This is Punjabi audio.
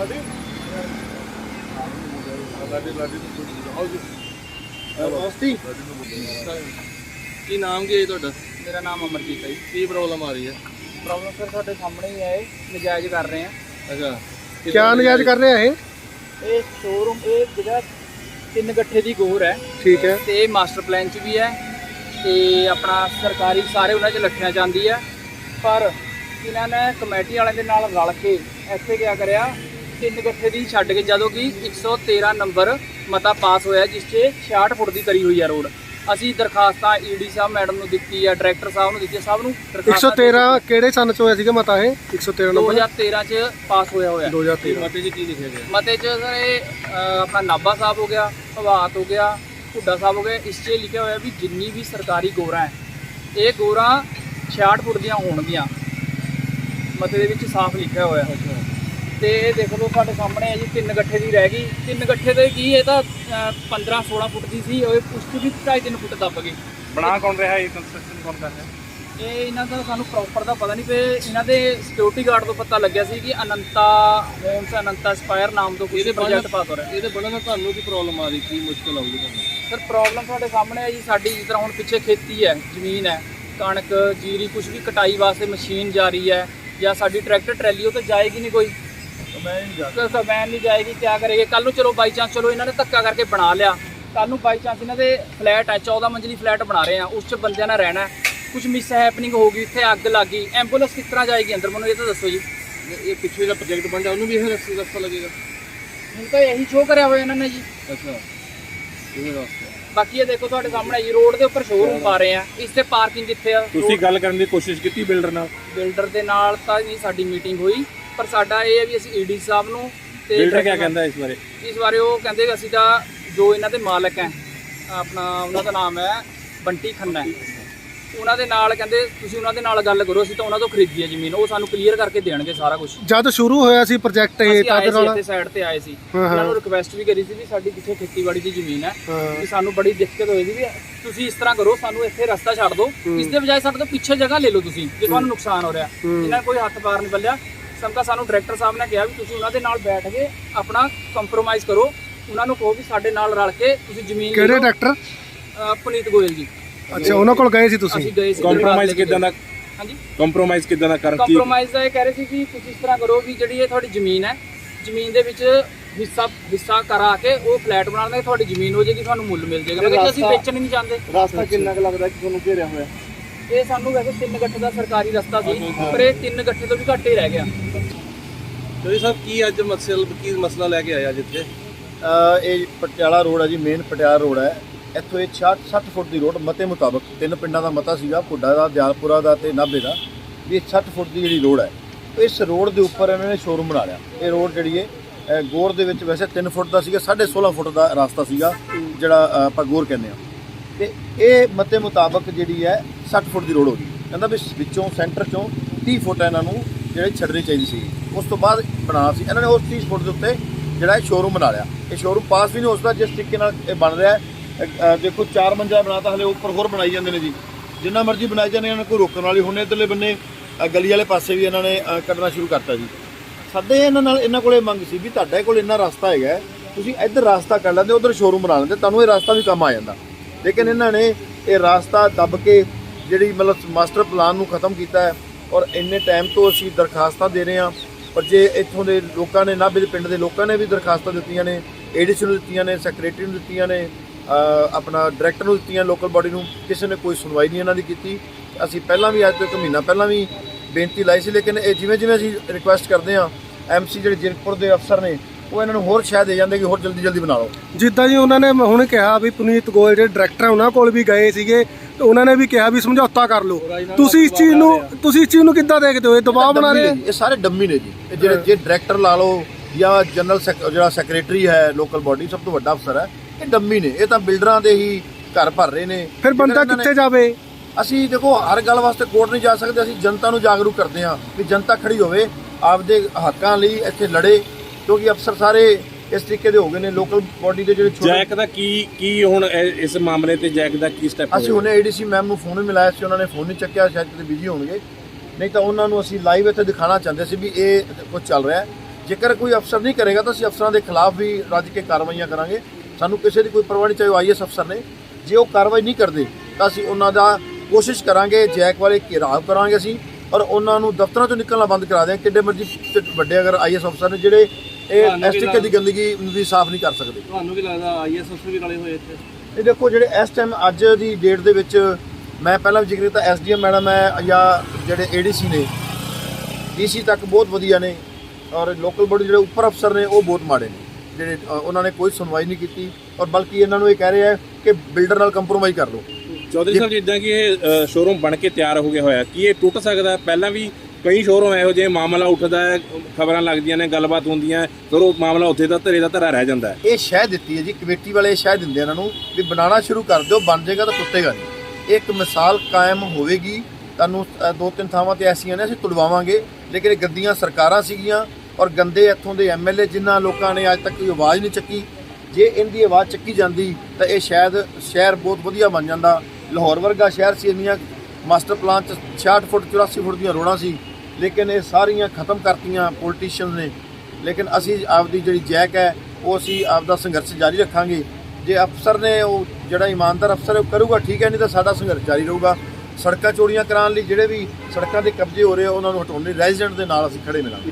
ਸਾਡੀ ਲਾਡੀ ਲਾਡੀ ਨੂੰ ਆਓ ਜੀ ਅਸਤੀ ਕੀ ਨਾਮ ਕੀ ਹੈ ਜੀ ਤੁਹਾਡਾ? ਮੇਰਾ ਨਾਮ ਅਮਰਜੀਤ ਹੈ ਜੀ। ਕੀ ਪ੍ਰੋਬਲਮ ਆ ਰਹੀ ਹੈ? ਪ੍ਰੋਬਲਮ ਸਰ ਤੁਹਾਡੇ ਸਾਹਮਣੇ ਹੀ ਹੈ ਇਹ ਨਜਾਇਜ਼ ਕਰ ਰਹੇ ਆ ਅੱਛਾ। ਕਿਆ ਨਜਾਇਜ਼ ਕਰ ਰਹੇ ਆ ਇਹ? ਇਹ ਸ਼ੋਰੂਮ ਇਹ ਜਿਹੜਾ ਤਿੰਨ ਗੱਠੇ ਦੀ ਗੋਰ ਹੈ ਠੀਕ ਹੈ। ਤੇ ਇਹ ਮਾਸਟਰ ਪਲਾਨ ਚ ਵੀ ਹੈ ਤੇ ਆਪਣਾ ਸਰਕਾਰੀ ਸਾਰੇ ਉਹਨਾਂ ਚ ਲੱਠਿਆਂ ਜਾਂਦੀ ਹੈ। ਪਰ ਇਹਨਾਂ ਨੇ ਕਮੇਟੀ ਵਾਲਿਆਂ ਦੇ ਨਾਲ ਰਲ ਕੇ ਇੱਥੇ ਕਿਆ ਕਰਿਆ ਤਿੰਨ ਗੱਠੇ ਦੀ ਛੱਡ ਕੇ ਜਦੋਂ ਕਿ 113 ਨੰਬਰ ਮਤਾ ਪਾਸ ਹੋਇਆ ਜਿਸ 'ਚ 66 ਫੁੱਟ ਦੀ ਕਰੀ ਹੋਈ ਹੈ ਰੋਡ। ਅਸੀਂ ਦਰਖਾਸਤਾਂ ਈਡੀ ਸਾਹਿਬ ਮੈਡਮ ਨੂੰ ਦਿੱਤੀ ਹੈ ਡਾਇਰੈਕਟਰ ਸਾਹਿਬ ਨੂੰ ਦਿੱਤੀ ਹੈ, ਸਭ ਨੂੰ ਦਰਖਾਸਤਾਂ 113 ਕਿਹੜੇ ਸੰਨ ਚ ਹੋਇਆ ਸੀਗਾ ਮਤਾ ਇਹ? 113 ਨੰਬਰ? 2013 ਚ ਪਾਸ ਹੋਇਆ ਹੋਇਆ। 2013 ਮਤੇ 'ਚ ਕੀ ਲਿਖਿਆ ਗਿਆ? ਮਤੇ ਚ ਸਰ ਇਹ ਆਪਣਾ ਨਾਭਾ ਸਾਹਿਬ ਹੋ ਗਿਆ ਭਵਾਤ ਹੋ ਗਿਆ ਹੁੱਡਾ ਸਾਹਿਬ ਹੋ ਗਿਆ ਇਸ 'ਚ ਲਿਖਿਆ ਹੋਇਆ ਵੀ ਜਿੰਨੀ ਵੀ ਸਰਕਾਰੀ ਗੋਰਾਂ ਹੈ ਇਹ ਗੋਰਾਂ 66 ਫੁੱਟ ਦੀਆਂ ਹੋਣਗੀਆਂ। ਮਤੇ ਦੇ ਵਿੱਚ ਸਾਫ਼ ਲਿਖਿਆ ਹੋਇਆ। ਤੇ ਇਹ ਦੇਖ ਲਓ ਤੁਹਾਡੇ ਸਾਹਮਣੇ ਹੈ ਜੀ ਤਿੰਨ ਗੱਠੇ ਦੀ ਰਹਿ ਗਈ। ਤਿੰਨ ਗੱਠੇ ਤੇ ਕੀ ਇਹ ਤਾਂ 15 16 ਫੁੱਟ ਦੀ ਸੀ ਉਹ ਉਸ ਤੋਂ ਵੀ 2.5 ਫੁੱਟ ਦੱਬ ਗਈ। ਬਣਾ ਕੌਣ ਰਿਹਾ ਇਹ ਕੰਸਟਰਕਸ਼ਨ ਕੌਣ ਕਰ ਰਿਹਾ? ਇਹ ਇਹਨਾਂ ਦਾ ਸਾਨੂੰ ਪ੍ਰੋਪਰ ਦਾ ਪਤਾ ਨਹੀਂ ਪਏ। ਇਹਨਾਂ ਦੇ ਸਿਕਿਉਰਿਟੀ ਗਾਰਡ ਤੋਂ ਪਤਾ ਲੱਗਿਆ ਸੀ ਕਿ ਅਨੰਤਾ ਹੋਮਸ ਅਨੰਤਾ ਸਪਾਇਰ ਨਾਮ ਤੋਂ ਕੋਈ ਪ੍ਰੋਜੈਕਟ ਪਾਸ ਹੋ ਰਿਹਾ। ਇਹਦੇ ਬਣਨ ਨਾਲ ਤੁਹਾਨੂੰ ਕੀ ਪ੍ਰੋਬਲਮ ਆ ਰਹੀ? ਕੀ ਮੁਸ਼ਕਲ ਆਉਂਦੀ ਤੁਹਾਨੂੰ? ਸਰ ਪ੍ਰੋਬਲਮ ਤੁਹਾਡੇ ਸਾਹਮਣੇ ਹੈ ਜੀ। ਸਾਡੀ ਜਿਸ ਤਰ੍ਹਾਂ ਹੁਣ ਪਿੱਛੇ ਖੇਤੀ ਹੈ ਜ਼ਮੀਨ ਹੈ ਕਣਕ ਜੀਰੀ ਕੁਝ ਵੀ ਕਟਾਈ ਵਾਸਤੇ ਮਸ਼ੀਨ ਜਾ ਰਹੀ ਹੈ ਜਾਂ ਸਾਡੀ ਟਰੈਕਟਰ ਟਰੈਲੀ ਉਹ ਤਾਂ ਜਾਏਗੀ ਨਹੀਂ ਕੋਈ। ਮੈਂ ਨਹੀਂ ਜਾ ਜਾਏਗੀ ਕਿਆ ਕਰੇਗੇ? ਕੱਲ ਨੂੰ ਚਲੋ ਬਾਈ ਚਾਂਸ ਚਲੋ ਇਹਨਾਂ ਨੇ ਧੱਕਾ ਕਰਕੇ ਬਣਾ ਲਿਆ। ਕੱਲ ਨੂੰ ਬਾਈ ਚਾਂਸ ਇਹਨਾਂ ਦੇ ਫਲੈਟ ਹੈ 14 ਮੰਜ਼ਲੀ ਫਲੈਟ ਬਣਾ ਰਹੇ ਆ। ਉਸ 'ਚ ਬੰਦਿਆਂ ਨਾਲ ਰਹਿਣਾ ਕੁਝ ਮਿਸ ਹੈਪਨਿੰਗ ਹੋ ਗਈ ਇੱਥੇ ਅੱਗ ਲੱਗ ਗਈ। ਐਂਬੂਲੈਂਸ ਕਿਸ ਤਰ੍ਹਾਂ ਜਾਏਗੀ ਅੰਦਰ? ਮੈਨੂੰ ਇਹ ਤਾਂ ਦੱਸੋ ਜੀ। ਇਹ ਪਿੱਛੇ ਜਿਹੜਾ ਪ੍ਰੋਜੈਕਟ ਬਣ ਜਾ ਉਹਨੂੰ ਵੀ ਇਹ ਰਸਤਾ ਰਸਤਾ ਲੱਗੇਗਾ। ਹੁਣ ਤਾਂ ਇਹੀ ਸ਼ੋਅ ਕਰਿਆ ਹੋਇਆ ਇਹਨਾਂ ਨੇ ਜੀ। ਅੱਛਾ। ਇਹ ਰਸਤਾ? ਬਾਕੀ ਇਹ ਦੇਖੋ ਤੁਹਾਡੇ ਸਾਹਮਣੇ ਜੀ ਰੋਡ ਦੇ ਉੱਪਰ ਸ਼ੋਰੂਮ ਪਾ ਰਹੇ ਆ। ਇਸ ਤੇ ਪਾਰਕਿੰਗ ਕਿੱਥੇ ਆ? ਤੁਸੀਂ ਗੱਲ ਕਰਨ ਦੀ ਕੋਸ਼ਿਸ਼ ਕੀਤੀ ਬਿਲਡਰ ਨਾਲ? ਬਿਲਡਰ ਦੇ ਨਾਲ ਤਾਂ ਨਹੀਂ ਸਾਡੀ ਮੀਟਿੰਗ ਹੋਈ। ਪਰ ਸਾਡਾ ਇਹ ਹੈ ਵੀ ਅਸੀਂ ਈਡੀ ਸਾਹਿਬ ਨੂੰ ਤੇ ਬਿਲਡਰ ਕੀ ਕਹਿੰਦਾ ਇਸ ਬਾਰੇ? ਇਸ ਬਾਰੇ ਉਹ ਕਹਿੰਦੇ ਕਿ ਅਸੀਂ ਤਾਂ ਜੋ ਇਹਨਾਂ ਦੇ ਮਾਲਕ ਹੈ ਆਪਣਾ ਉਹਨਾਂ ਦਾ ਨਾਮ ਹੈ ਬੰਟੀ ਖੰਨਾ। ਉਹਨਾਂ ਦੇ ਨਾਲ ਕਹਿੰਦੇ ਤੁਸੀਂ ਉਹਨਾਂ ਦੇ ਨਾਲ ਗੱਲ ਕਰੋ ਅਸੀਂ ਤਾਂ ਉਹਨਾਂ ਤੋਂ ਖਰੀਦੀ ਹੈ ਜ਼ਮੀਨ ਉਹ ਸਾਨੂੰ ਕਲੀਅਰ ਕਰਕੇ ਦੇਣਗੇ ਸਾਰਾ ਕੁਝ ਜਦ ਸ਼ੁਰੂ ਹੋਇਆ ਸੀ ਪ੍ਰੋਜੈਕਟ ਇਹ ਸੀ ਨਾਲ? ਇੱਥੇ ਸਾਈਡ ਤੇ ਆਏ ਸੀ। ਉਹਨਾਂ ਨੂੰ ਰਿਕੁਐਸਟ ਵੀ ਕਰੀ ਸੀ ਵੀ ਸਾਡੀ ਪਿੱਛੇ ਖੇਤੀਬਾੜੀ ਦੀ ਜ਼ਮੀਨ ਹੈ। ਵੀ ਸਾਨੂੰ ਬੜੀ ਦਿੱਕਤ ਹੋਈ ਸੀ ਵੀ ਤੁਸੀਂ ਇਸ ਤਰ੍ਹਾਂ ਕਰੋ ਸਾਨੂੰ ਇੱਥੇ ਰਸਤਾ ਛੱਡ ਦਿਓ। ਇਸ ਦੇ ਬਜਾਏ ਸਾਡੇ ਤੋਂ ਪਿੱਛੇ ਜਗ੍ਹਾ ਲੈ ਲਓ ਤੁਸੀਂ ਜੇ ਤੁਹਾਨੂੰ ਨੁਕਸਾਨ ਹੋ ਰਿਹਾ। ਇਹਨਾਂ ਕੋਈ ਹੱਥ ਪਾਰ ਨਹੀਂ ਬੱਲਿਆ ਸਮਕਾ ਸਾਨੂੰ ਡਾਇਰੈਕਟਰ ਸਾਹਿਬ ਨੇ ਕਿਹਾ ਵੀ ਤੁਸੀਂ ਉਹਨਾਂ ਦੇ ਨਾਲ ਬੈਠ ਕੇ ਆਪਣਾ ਕੰਪਰੋਮਾਈਜ਼ ਕਰੋ। ਉਹਨਾਂ ਨੂੰ ਕਹੋ ਵੀ ਸਾਡੇ ਨਾਲ ਰਲ ਕੇ ਤੁਸੀਂ ਜ਼ਮੀਨ ਕਿਹੜੇ। ਡਾਕਟਰ ਪੁਨੀਤ ਗੋਇਲ ਜੀ। ਅੱਛਾ ਉਹਨਾਂ ਕੋਲ ਗਏ ਸੀ ਤੁਸੀਂ? ਅਸੀਂ ਗਏ ਸੀ। ਕੰਪਰੋਮਾਈਜ਼ ਕਿਦਾਂ ਦਾ ਹਾਂਜੀ। ਕੰਪਰੋਮਾਈਜ਼ ਕਿਦਾਂ ਦਾ ਕਰਨ ਕੀ ਕੰਪਰੋਮਾਈਜ਼ ਦਾ ਇਹ ਕਹਿ ਰਹੇ ਸੀ ਕਿ ਤੁਸੀਂ ਇਸ ਤਰ੍ਹਾਂ ਕਰੋ ਵੀ ਜਿਹੜੀ ਇਹ ਤੁਹਾਡੀ ਜ਼ਮੀਨ ਹੈ ਜ਼ਮੀਨ ਦੇ ਵਿੱਚ ਹਿੱਸਾ ਹਿੱਸਾ ਕਰਾ ਕੇ ਉਹ ਫਲੈਟ ਬਣਾ ਤੁਹਾਡੀ ਜ਼ਮੀਨ ਹੋ ਜਾਏਗੀ ਤੁਹਾਨੂੰ ਮੁੱਲ ਮਿਲ ਜਾਏਗਾ। ਮੈਂ ਕਿਹਾ ਅਸੀਂ ਵੇਚਣ ਨਹੀਂ ਚਾਹੁੰਦੇ। ਰਸਤਾ ਕਿੰਨਾ ਕੁ ਲੱਗਦਾ ਕਿ ਤੁਹਾਨੂੰ ਘੇਰਿਆ ਹੋਇਆ? ਇਹ ਸਾਨੂੰ ਵੈਸੇ ਤਿੰਨ ਗੱਠੇ ਦਾ ਸਰਕਾਰੀ ਰਸਤਾ ਸੀ ਪਰ ਇਹ ਤਿੰਨ ਗੱਠੇ ਤੋਂ ਵੀ ਘੱਟ ਹੀ ਰਹਿ ਗਿਆ। ਜੀ ਸਾਹਿਬ ਕੀ ਅੱਜ ਮਸਲ ਕੀ ਮਸਲਾ ਲੈ ਕੇ ਆਇਆ ਜਿੱਥੇ ਇਹ ਪਟਿਆਲਾ ਰੋਡ ਹੈ ਜੀ ਮੇਨ ਪਟਿਆਲਾ ਰੋਡ ਹੈ ਇੱਥੋਂ ਇਹ 66 60 ਫੁੱਟ ਦੀ ਰੋਡ ਮਤੇ ਮੁਤਾਬਕ ਤਿੰਨ ਪਿੰਡਾਂ ਦਾ ਮਤਾ ਸੀਗਾ ਪੁੱਡਾ ਦਾ ਦਿਆਲਪੁਰਾ ਦਾ ਤੇ ਨਾਭੇ ਦਾ ਵੀ ਇਹ 60 ਫੁੱਟ ਦੀ ਜਿਹੜੀ ਰੋਡ ਹੈ ਇਸ ਰੋਡ ਦੇ ਉੱਪਰ ਇਹਨਾਂ ਨੇ ਸ਼ੋਰੂਮ ਬਣਾ ਲਿਆ। ਇਹ ਰੋਡ ਜਿਹੜੀ ਹੈ ਗੋਰ ਦੇ ਵਿੱਚ ਵੈਸੇ 3 ਫੁੱਟ ਦਾ ਸੀਗਾ 16.5 ਫੁੱਟ ਦਾ ਰਸਤਾ ਸੀਗਾ ਜਿਹੜਾ ਆਪਾਂ ਗੋਰ ਕਹਿੰਦੇ ਆ ਤੇ ਇਹ ਮਤੇ ਮੁਤਾਬਕ ਜਿਹੜੀ ਹੈ 60 ਫੁੱਟ ਦੀ ਰੋਡ ਹੋ ਗਈ। ਕਹਿੰਦਾ ਵੀ ਵਿੱਚੋਂ ਸੈਂਟਰ ਚੋਂ 30 ਫੁੱਟ ਇਹਨਾਂ ਨੂੰ ਜਿਹੜੀ ਛੱਡਣੀ ਚਾਹੀਦੀ ਸੀ। ਉਸ ਤੋਂ ਬਾਅਦ ਬਣਾ ਸੀ। ਇਹਨਾਂ ਨੇ ਉਸ 30 ਫੁੱਟ ਦੇ ਉੱਤੇ ਜਿਹੜਾ ਇਹ ਸ਼ੋਰੂਮ ਬਣਾ ਲਿਆ। ਇਹ ਸ਼ੋਰੂਮ ਪਾਸ ਵੀ ਨਹੀਂ ਉਸਦਾ ਜਿਸ ਤਰੀਕੇ ਨਾਲ ਇਹ ਬਣ ਰਿਹਾ ਹੈ। ਅ, ਅ, ਦੇਖੋ ਚਾਰ ਮੰਜ਼ਿਲਾ ਬਣਾਤਾ ਹਲੇ ਉੱਪਰ ਹੋਰ ਬਣਾਈ ਜਾਂਦੇ ਨੇ ਜੀ। ਜਿੰਨਾ ਮਰਜ਼ੀ ਬਣਾਈ ਜਾਂਦੇ ਇਹਨਾਂ ਨੂੰ ਕੋਈ ਰੋਕਣ ਵਾਲੀ ਹੁਣ ਇਧਰਲੇ ਬੰਨੇ ਗਲੀ ਵਾਲੇ ਪਾਸੇ ਵੀ ਇਹਨਾਂ ਨੇ ਕੱਢਣਾ ਸ਼ੁਰੂ ਕਰਤਾ ਜੀ। ਸਾਡੇ ਇਹਨਾਂ ਨਾਲ ਇਹਨਾਂ ਕੋਲੇ ਮੰਗ ਸੀ ਵੀ ਤੁਹਾਡੇ ਕੋਲ ਇੰਨਾ ਰਸਤਾ ਹੈਗਾ ਤੁਸੀਂ ਇੱਧਰ ਰਸਤਾ ਕਰ ਲੈਂਦੇ ਉਧਰ ਸ਼ੋਰੂਮ ਬਣਾ ਲੈਂਦੇ ਤੁਹਾਨੂੰ ਇਹ ਰਸਤਾ ਵੀ ਕੰਮ ਆ ਜਾਂਦਾ। ਲੇਕਿਨ ਇਹਨਾਂ ਨੇ ਇਹ ਰਸਤਾ ਦੱਬ ਕੇ ਜਿਹੜੀ ਮਤਲਬ ਮਾਸਟਰ ਪਲਾਨ ਨੂੰ ਖਤਮ ਕੀਤਾ ਹੈ ਔਰ ਇੰਨੇ ਟਾਈਮ ਤੋਂ ਅਸੀਂ ਦਰਖਾਸਤਾਂ ਦੇ ਰਹੇ ਹਾਂ। ਪਰ ਜੇ ਇੱਥੋਂ ਦੇ ਲੋਕਾਂ ਨੇ ਨਾਭੇ ਦੇ ਪਿੰਡ ਦੇ ਲੋਕਾਂ ਨੇ ਵੀ ਦਰਖਾਸਤਾਂ ਦਿੱਤੀਆਂ ਨੇ, ਏਡੀਸੀ ਨੂੰ ਦਿੱਤੀਆਂ ਨੇ ਸੈਕਟਰੀ ਨੂੰ ਦਿੱਤੀਆਂ ਨੇ ਆਪਣਾ ਡਾਇਰੈਕਟਰ ਨੂੰ ਦਿੱਤੀਆਂ ਲੋਕਲ ਬਾਡੀ ਨੂੰ, ਕਿਸੇ ਨੇ ਕੋਈ ਸੁਣਵਾਈ ਨਹੀਂ ਇਹਨਾਂ ਦੀ ਕੀਤੀ। ਅਸੀਂ ਪਹਿਲਾਂ ਵੀ ਅੱਜ ਤੋਂ ਇੱਕ ਮਹੀਨਾ ਪਹਿਲਾਂ ਵੀ ਬੇਨਤੀ ਲਾਈ ਸੀ, ਲੇਕਿਨ ਇਹ ਜਿਵੇਂ ਜਿਵੇਂ ਅਸੀਂ ਰਿਕੁਐਸਟ ਕਰਦੇ ਹਾਂ ਐਮਸੀ ਜਿਹੜੇ ਜਿਰਕਪੁਰ ਦੇ ਅਫਸਰ ਨੇ, ਉਹ ਇਹਨਾਂ ਨੂੰ ਹੋਰ ਸ਼ਾਇਦ ਦੇ ਜਾਂਦੇ ਕਿ ਹੋਰ ਜਲਦੀ ਜਲਦੀ ਬਣਾ ਲਓ। ਜਿੱਦਾਂ ਜੀ ਉਹਨਾਂ ਨੇ ਹੁਣ ਕਿਹਾ ਵੀ ਪੁਨੀਤ ਗੋਇਲ ਜਿਹੜੇ ਡਾਇਰੈਕਟਰ ਉਹਨਾਂ ਕੋਲ ਵੀ ਗਏ ਸੀਗੇ। ਉਹਨਾਂ ਨੇ ਵੀ ਕਿਹਾ ਵੀ ਸਮਝੌਤਾ ਕਰ ਲਓ। ਤੁਸੀਂ ਇਸ ਚੀਜ਼ ਨੂੰ ਤੁਸੀਂ ਇਸ ਚੀਜ਼ ਨੂੰ ਕਿੱਦਾਂ ਦੇਖਦੇ ਹੋ? ਇਹ ਦਬਾਅ ਬਣਾ ਰਹੇ? ਇਹ ਸਾਰੇ ਡੰਮੀ ਨੇ ਜੀ। ਇਹ ਜਿਹੜੇ ਜੇ ਡਾਇਰੈਕਟਰ ਲਾ ਲਓ ਜਾਂ ਜਨਰਲ ਜਿਹੜਾ ਸੈਕਟਰੀ ਹੈ ਲੋਕਲ ਬਾਡੀ ਸਭ ਤੋਂ ਵੱਡਾ ਅਫਸਰ ਹੈ ਇਹ ਡੰਮੀ ਨੇ। ਇਹ ਤਾਂ ਬਿਲਡਰਾਂ ਦੇ ਹੀ ਘਰ ਭਰ ਰਹੇ ਨੇ। ਫਿਰ ਬੰਦਾ ਕਿੱਥੇ ਜਾਵੇ? ਅਸੀਂ ਦੇਖੋ ਹਰ ਗੱਲ ਵਾਸਤੇ ਕੋਰਟ ਨਹੀਂ ਜਾ ਸਕਦੇ। ਅਸੀਂ ਜਨਤਾ ਨੂੰ ਜਾਗਰੂਕ ਕਰਦੇ ਹਾਂ ਵੀ ਜਨਤਾ ਖੜੀ ਹੋਵੇ ਆਪਦੇ ਹੱਕਾਂ ਲਈ ਇੱਥੇ ਲੜੇ ਕਿਉਂਕਿ ਅਫਸਰ ਸਾਰੇ ਇਸ ਤਰੀਕੇ ਦੇ ਹੋ ਗਏ ਨੇ ਲੋਕਲ ਬਾਡੀ ਦੇ ਜਿਹੜੇ ਛੋਟੇ ਜੈਕ ਦਾ ਕੀ ਕੀ ਹੁਣ ਇਹ- ਇਸ ਮਾਮਲੇ ਤੇ ਜੈਕ ਦਾ ਕੀ ਸਟੈਪ ਅਸੀਂ ਹੁਣੇ ਏਡੀਸੀ ਮੈਮ ਨੂੰ ਫੋਨ ਵੀ ਮਿਲਾਇਆ ਸੀ ਉਹਨਾਂ ਨੇ ਫੋਨ ਨਹੀਂ ਚੱਕਿਆ ਸ਼ਾਇਦ ਕਿਤੇ ਬਿਜ਼ੀ ਹੋਣਗੇ। ਨਹੀਂ ਤਾਂ ਉਹਨਾਂ ਨੂੰ ਅਸੀਂ ਲਾਈਵ ਇੱਥੇ ਦਿਖਾਉਣਾ ਚਾਹੁੰਦੇ ਸੀ ਵੀ ਇਹ ਕੁਝ ਚੱਲ ਰਿਹਾ ਹੈ। ਜੇਕਰ ਕੋਈ ਅਫਸਰ ਨਹੀਂ ਕਰੇਗਾ ਤਾਂ ਅਸੀਂ ਅਫਸਰਾਂ ਦੇ ਖਿਲਾਫ ਵੀ ਰੱਜ ਕੇ ਕਾਰਵਾਈਆਂ ਕਰਾਂਗੇ। ਸਾਨੂੰ ਕਿਸੇ ਦੀ ਕੋਈ ਪਰਵਾਹ ਨਹੀਂ ਚਾਹੇ ਆਈਐਸ ਅਫਸਰ ਨੇ। ਜੇ ਉਹ ਕਾਰਵਾਈ ਨਹੀਂ ਕਰਦੇ ਤਾਂ ਅਸੀਂ ਉਹਨਾਂ ਦਾ ਕੋਸ਼ਿਸ਼ ਕਰਾਂਗੇ ਜੈਕ ਵਾਲੇ ਘੇਰਾਵ ਕਰਾਂਗੇ ਅਸੀਂ। ਔਰ ਉਹਨਾਂ ਨੂੰ ਦਫ਼ਤਰਾਂ ਤੋਂ ਨਿਕਲਣਾ ਬੰਦ ਕਰਾ ਦਿਆਂਗੇ ਕਿੱਡੇ ਮਰਜ਼ੀ ਵੱਡੇ ਅਗਰ ਆਈਐਸ ਅਫਸਰ ਨੇ ਜਿਹੜੇ ਇਹ ਐਸਟੀਕੇ ਦੀ ਗੰਦਗੀ ਵੀ ਸਾਫ਼ ਨਹੀਂ ਕਰ ਸਕਦੇ। ਤੁਹਾਨੂੰ ਕੀ ਲੱਗਦਾ ਆਈਐਸ ਅਫਸਰ ਵੀ ਰਲੇ ਹੋਏ ਇੱਥੇ? ਇਹ ਦੇਖੋ ਜਿਹੜੇ ਇਸ ਟਾਈਮ ਅੱਜ ਦੀ ਡੇਟ ਦੇ ਵਿੱਚ ਮੈਂ ਪਹਿਲਾਂ ਵੀ ਜ਼ਿਕਰ ਕੀਤਾ ਐਸਡੀਐਮ ਮੈਡਮ ਹੈ ਜਾਂ ਜਿਹੜੇ ਏਡੀਸੀ ਨੇ ਡੀਸੀ ਤੱਕ ਬਹੁਤ ਵਧੀਆ ਨੇ ਔਰ ਲੋਕਲ ਬੋਡੀ ਜਿਹੜੇ ਉੱਪਰ ਅਫਸਰ ਨੇ ਉਹ ਬਹੁਤ ਮਾੜੇ ਨੇ। ਜਿਹੜੇ ਉਹਨਾਂ ਨੇ ਕੋਈ ਸੁਣਵਾਈ ਨਹੀਂ ਕੀਤੀ ਔਰ ਬਲਕਿ ਇਹਨਾਂ ਨੂੰ ਇਹ ਕਹਿ ਰਹੇ ਕਿ ਬਿਲਡਰ ਨਾਲ ਕੰਪਰੋਮਾਈਜ਼ ਕਰ ਲਓ। ਚੌਧਰੀ ਸਾਹਿਬ ਜਿੱਦਾਂ ਕਿ ਇਹ ਸ਼ੋਰੂਮ ਬਣ ਕੇ ਤਿਆਰ ਹੋ ਗਿਆ ਹੋਇਆ ਕੀ ਇਹ ਟੁੱਟ ਸਕਦਾ? ਪਹਿਲਾਂ ਵੀ ਕਈ ਸ਼ੋਰੂਮ ਇਹੋ ਜਿਹੇ ਮਾਮਲਾ ਉੱਠਦਾ ਹੈ ਖਬਰਾਂ ਲੱਗਦੀਆਂ ਨੇ ਗੱਲਬਾਤ ਹੁੰਦੀਆਂ ਫਿਰ ਉਹ ਮਾਮਲਾ ਉੱਥੇ ਦਾ ਧਰੇ ਦਾ ਧਰਾ ਰਹਿ ਜਾਂਦਾ ਹੈ। ਇਹ ਸ਼ਹਿ ਦਿੱਤੀ ਹੈ ਜੀ ਕਮੇਟੀ ਵਾਲੇ ਸ਼ਹਿ ਦਿੰਦੇ ਇਹਨਾਂ ਨੂੰ ਵੀ ਬਣਾਉਣਾ ਸ਼ੁਰੂ ਕਰ ਦਿਓ ਬਣ ਜਾਏਗਾ ਤਾਂ ਟੁੱਟੇਗਾ ਨਹੀਂ। ਇੱਕ ਮਿਸਾਲ ਕਾਇਮ ਹੋਵੇਗੀ ਤੁਹਾਨੂੰ ਦੋ ਤਿੰਨ ਥਾਵਾਂ ਤੇ ਐਸੀਆਂ ਨੇ ਅਸੀਂ ਤੁੜਵਾਵਾਂਗੇ ਲੇਕਿਨ ਇਹ ਗੰਦੀਆਂ ਸਰਕਾਰਾਂ ਸੀਗੀਆਂ ਔਰ ਗੰਦੇ ਇੱਥੋਂ ਦੇ ਐਮਐਲਏ ਜਿਨ੍ਹਾਂ ਲੋਕਾਂ ਨੇ ਅੱਜ ਤੱਕ ਕੋਈ ਆਵਾਜ਼ ਨਹੀਂ ਚੱਕੀ। ਜੇ ਇਹਦੀ ਆਵਾਜ਼ ਚੱਕੀ ਜਾਂਦੀ ਤਾਂ ਇਹ ਸ਼ਾਇਦ ਸ਼ਹਿਰ ਬਹੁਤ ਵਧੀਆ ਬਣ ਜਾਂਦਾ। ਲਾਹੌਰ ਵਰਗਾ ਸ਼ਹਿਰ ਸੀ, ਇੰਨੀਆਂ ਮਾਸਟਰ ਪਲਾਨ ਚ 66 ਫੁੱਟ 84 ਫੁੱਟ ਦੀਆਂ ਰੋੜਾਂ ਸੀ। ਲੇਕਿਨ ਇਹ ਸਾਰੀਆਂ ਖਤਮ ਕਰਤੀਆਂ ਪੋਲੀਟੀਸ਼ੀਅਨ ਨੇ। ਲੇਕਿਨ ਅਸੀਂ ਆਪਦੀ ਜਿਹੜੀ ਜੈਕ ਹੈ, ਉਹ ਅਸੀਂ ਆਪਦਾ ਸੰਘਰਸ਼ ਜਾਰੀ ਰੱਖਾਂਗੇ। ਜੇ ਅਫਸਰ ਨੇ ਉਹ ਜਿਹੜਾ ਇਮਾਨਦਾਰ ਅਫਸਰ ਉਹ ਕਰੂਗਾ, ਠੀਕ ਹੈ, ਨਹੀਂ ਤਾਂ ਸਾਡਾ ਸੰਘਰਸ਼ ਜਾਰੀ ਰਹੂਗਾ। ਸੜਕਾਂ ਚੋਰੀਆਂ ਕਰਾਉਣ ਲਈ ਜਿਹੜੇ ਵੀ ਸੜਕਾਂ ਦੇ ਕਬਜ਼ੇ ਹੋ ਰਹੇ ਆ, ਉਹਨਾਂ ਨੂੰ ਹਟਾਉਣ ਲਈ ਰੈਜ਼ੀਡੈਂਟ ਦੇ ਨਾਲ ਅਸੀਂ ਖੜੇ ਮਿਲਾਂਗੇ।